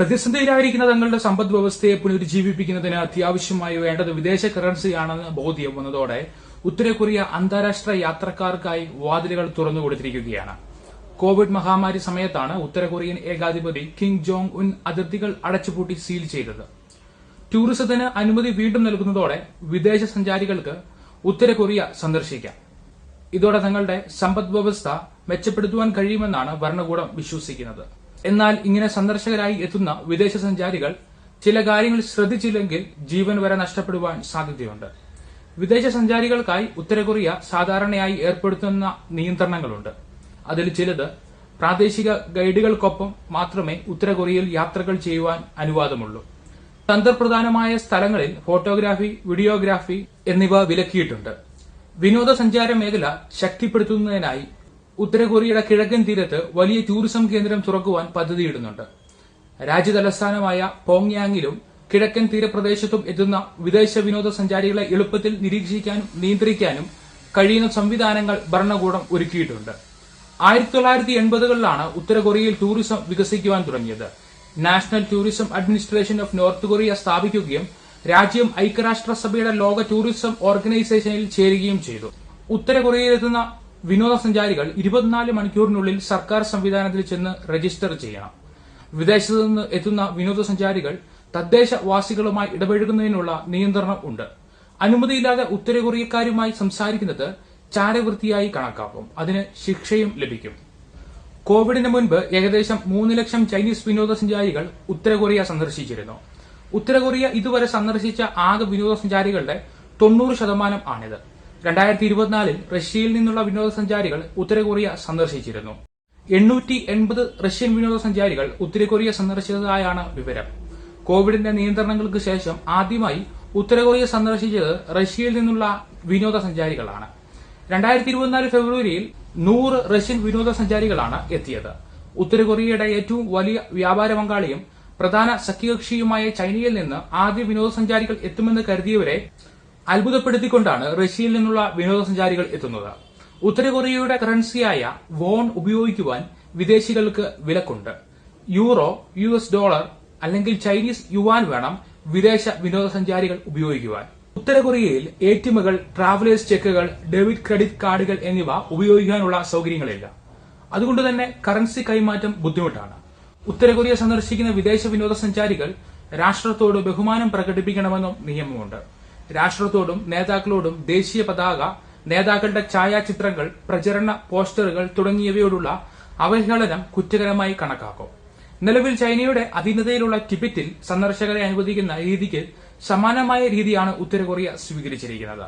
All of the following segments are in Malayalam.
പ്രതിസന്ധിയിലായിരിക്കുന്ന തങ്ങളുടെ സമ്പദ് വ്യവസ്ഥയെ പുനരുജ്ജീവിപ്പിക്കുന്നതിന് അത്യാവശ്യമായി വേണ്ടത് വിദേശ കറൻസിയാണെന്ന് ബോധ്യം വന്നതോടെ ഉത്തര കൊറിയ അന്താരാഷ്ട്ര യാത്രക്കാർക്കായി വാതിലുകൾ തുറന്നുകൊടുത്തിരിക്കുകയാണ് കോവിഡ് മഹാമാരി സമയത്താണ് ഉത്തര കൊറിയൻ ഏകാധിപതി കിം ജോങ് ഉൻ അതിർത്തികൾ അടച്ചുപൂട്ടി സീൽ ചെയ്തത്. ടൂറിസത്തിന് അനുമതി വീണ്ടും നൽകുന്നതോടെ വിദേശ സഞ്ചാരികൾക്ക് ഉത്തര കൊറിയ സന്ദർശിക്കാം. ഇതോടെ തങ്ങളുടെ സമ്പദ് വ്യവസ്ഥ മെച്ചപ്പെടുത്തുവാൻ കഴിയുമെന്നാണ് ഭരണകൂടം വിശ്വസിക്കുന്നത്. എന്നാൽ ഇങ്ങനെ സന്ദർശകരായി എത്തുന്ന വിദേശ സഞ്ചാരികൾ ചില കാര്യങ്ങൾ ശ്രദ്ധിച്ചില്ലെങ്കിൽ ജീവൻ വരെ നഷ്ടപ്പെടുവാൻ സാധ്യതയുണ്ട്. വിദേശ സഞ്ചാരികൾക്കായി ഉത്തരകൊറിയ സാധാരണയായി ഏർപ്പെടുത്തുന്ന നിയന്ത്രണങ്ങളുണ്ട്. അതിൽ ചിലത് പ്രാദേശിക ഗൈഡുകൾക്കൊപ്പം മാത്രമേ ഉത്തരകൊറിയയിൽ യാത്രകൾ ചെയ്യുവാൻ അനുവാദമുള്ളൂ. തന്ത്രപ്രധാനമായ സ്ഥലങ്ങളിൽ ഫോട്ടോഗ്രാഫി വീഡിയോഗ്രാഫി എന്നിവ വിലക്കിയിട്ടുണ്ട്. വിനോദസഞ്ചാര മേഖല ശക്തിപ്പെടുത്തുന്നതിനായി ഉത്തര കൊറിയയുടെ കിഴക്കൻ തീരത്ത് വലിയ ടൂറിസം കേന്ദ്രം തുറക്കുവാൻ പദ്ധതിയിടുന്നുണ്ട്. രാജ്യതലസ്ഥാനമായ പോങ്യാങ്ങിലും കിഴക്കൻ തീരപ്രദേശത്തും എത്തുന്ന വിദേശ വിനോദസഞ്ചാരികളെ എളുപ്പത്തിൽ നിരീക്ഷിക്കാനും നിയന്ത്രിക്കാനും കഴിയുന്ന സംവിധാനങ്ങൾ ഭരണകൂടം ഒരുക്കിയിട്ടുണ്ട്. ആയിരത്തി തൊള്ളായിരത്തി എൺപതുകളിലാണ് ഉത്തര കൊറിയയിൽ ടൂറിസം വികസിക്കുവാൻ തുടങ്ങിയത്. National tourism administration of North Korea സ്ഥാപിക്കുകയും രാജ്യം ഐക്യരാഷ്ട്രസഭയുടെ ലോക ടൂറിസം ഓർഗനൈസേഷനിൽ ചേരുകയും ചെയ്തു. ഉത്തര കൊറിയയിലെത്തുന്ന വിനോദസഞ്ചാരികൾ ഇരുപത്തിനാല് മണിക്കൂറിനുള്ളിൽ സർക്കാർ സംവിധാനത്തിൽ ചെന്ന് രജിസ്റ്റർ ചെയ്യണം. വിദേശത്തു നിന്ന് എത്തുന്ന വിനോദസഞ്ചാരികൾ തദ്ദേശവാസികളുമായി ഇടപഴകുന്നതിനുള്ള നിയന്ത്രണം ഉണ്ട്. അനുമതിയില്ലാതെ ഉത്തര കൊറിയക്കാരുമായി സംസാരിക്കുന്നത് ചാരവൃത്തിയായി കണക്കാക്കും. അതിന് ശിക്ഷയും ലഭിക്കും. കോവിഡിന് മുൻപ് ഏകദേശം മൂന്ന് ലക്ഷം ചൈനീസ് വിനോദസഞ്ചാരികൾ ഉത്തര കൊറിയ സന്ദർശിച്ചിരുന്നു. ഉത്തര കൊറിയ ഇതുവരെ സന്ദർശിച്ച ആകെ വിനോദസഞ്ചാരികളുടെ തൊണ്ണൂറ് ശതമാനം ആണിത്. രണ്ടായിരത്തി ഇരുപത്തിനാലിൽ റഷ്യയിൽ നിന്നുള്ള വിനോദസഞ്ചാരികൾ ഉത്തര കൊറിയ സന്ദർശിച്ചിരുന്നു. എണ്ണൂറ്റി എൺപത് റഷ്യൻ വിനോദസഞ്ചാരികൾ ഉത്തര കൊറിയ സന്ദർശിച്ചതായാണ് വിവരം. കോവിഡിന്റെ നിയന്ത്രണങ്ങൾക്ക് ശേഷം ആദ്യമായി ഉത്തര കൊറിയ സന്ദർശിച്ചത് റഷ്യയിൽ നിന്നുള്ള വിനോദസഞ്ചാരികളാണ്. രണ്ടായിരത്തി ഇരുപത്തിനാല് ഫെബ്രുവരിയിൽ നൂറ് റഷ്യൻ വിനോദസഞ്ചാരികളാണ് എത്തിയത്. ഉത്തര കൊറിയയുടെ ഏറ്റവും വലിയ വ്യാപാര പങ്കാളിയും പ്രധാന സഖ്യകക്ഷിയുമായ ചൈനയിൽ നിന്ന് ആദ്യ വിനോദസഞ്ചാരികൾ എത്തുമെന്ന് കരുതിയവരെ അത്ഭുതപ്പെടുത്തിക്കൊണ്ടാണ് റഷ്യയിൽ നിന്നുള്ള വിനോദസഞ്ചാരികൾ എത്തുന്നത്. ഉത്തര കൊറിയയുടെ കറൻസിയായ വോൺ ഉപയോഗിക്കുവാൻ വിദേശികൾക്ക് വിലക്കുണ്ട്. യൂറോ യു എസ് ഡോളർ അല്ലെങ്കിൽ ചൈനീസ് യുവാൻ വേണം വിദേശ വിനോദസഞ്ചാരികൾ ഉപയോഗിക്കുവാൻ. ഉത്തര കൊറിയയിൽ എ ടി എമ്മുകൾ ട്രാവലേഴ്സ് ചെക്കുകൾ ഡെബിറ്റ് ക്രെഡിറ്റ് കാർഡുകൾ എന്നിവ ഉപയോഗിക്കാനുള്ള സൗകര്യങ്ങളില്ല. അതുകൊണ്ട് തന്നെ കറൻസി കൈമാറ്റം ബുദ്ധിമുട്ടാണ്. ഉത്തര കൊറിയ സന്ദർശിക്കുന്ന വിദേശ വിനോദസഞ്ചാരികൾ രാഷ്ട്രത്തോട് ബഹുമാനം പ്രകടിപ്പിക്കണമെന്നും നിയമമുണ്ട്. രാഷ്ട്രത്തോടും നേതാക്കളോടും ദേശീയ പതാക നേതാക്കളുടെ ഛായാചിത്രങ്ങൾ പ്രചരണ പോസ്റ്ററുകൾ തുടങ്ങിയവയോടുള്ള അവഹേളനം കുറ്റകരമായി കണക്കാക്കും. നിലവിൽ ചൈനയുടെ അധീനതയിലുള്ള ടിബറ്റിൽ സന്ദർശകരെ അനുവദിക്കുന്ന രീതിക്ക് സമാനമായ രീതിയാണ് ഉത്തരകൊറിയ സ്വീകരിച്ചിരിക്കുന്നത്.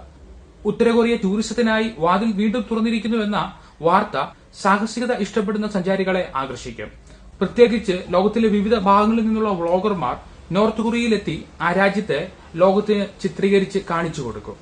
ഉത്തരകൊറിയ ടൂറിസത്തിനായി വാതിൽ വീണ്ടും തുറന്നിരിക്കുന്നുവെന്ന വാർത്ത സാഹസികത ഇഷ്ടപ്പെടുന്ന സഞ്ചാരികളെ ആകർഷിക്കും. പ്രത്യേകിച്ച് ലോകത്തിലെ വിവിധ ഭാഗങ്ങളിൽ നിന്നുള്ള വ്ളോഗർമാർ നോർത്ത് കൊറിയയിലെത്തി ആ രാജ്യത്തെ ലോകത്തിന് ചിത്രീകരിച്ച് കാണിച്ചു കൊടുക്കും.